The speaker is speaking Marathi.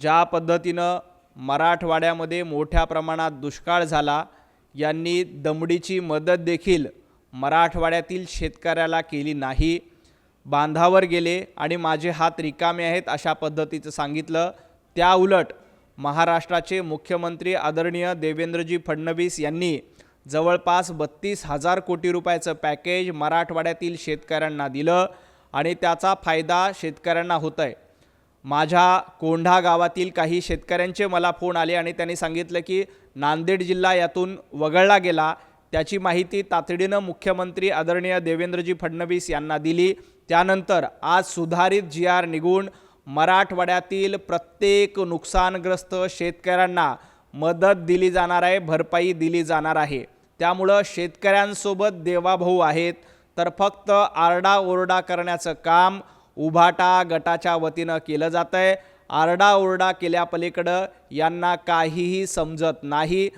ज्या पद्धतीनं मराठवाड्यामध्ये मोठ्या प्रमाणात दुष्काळ झाला यांनी दमडीची मदत देखील मराठवाड्यातील शेतकऱ्याला केली नाही. बांधावर गेले आणि माझे हात रिकामे आहेत अशा पद्धतीचं सांगितलं. त्या उलट महाराष्ट्राचे मुख्यमंत्री आदरणीय देवेंद्रजी फडणवीस यांनी जवळपास बत्तीस हजार कोटी रुपयाचं पॅकेज मराठवाड्यातील शेतकऱ्यांना दिलं आणि त्याचा फायदा शेतकऱ्यांना होत आहे माझ्या कोंढा गावातील काही शेतकऱ्यांचे मला फोन आले आणि त्यांनी सांगितलं की नांदेड जिल्हा यातून वगळला गेला. त्याची माहिती तातडीनं मुख्यमंत्री आदरणीय देवेंद्रजी फडणवीस यांना दिली. त्यानंतर आज सुधारित जी आर निघून मराठवाड्यातील प्रत्येक नुकसानग्रस्त शेतकऱ्यांना मदत दिली जाणार आहे भरपाई दिली जाणार आहे. त्यामुळं शेतकऱ्यांसोबत देवाभाऊ आहेत. तर फक्त आरडाओरडा करण्याचं काम उभाटा गटाच्या वतीनं केलं जातं आहे आरडाओरडा केल्यापलीकडं यांना काहीही समजत नाही.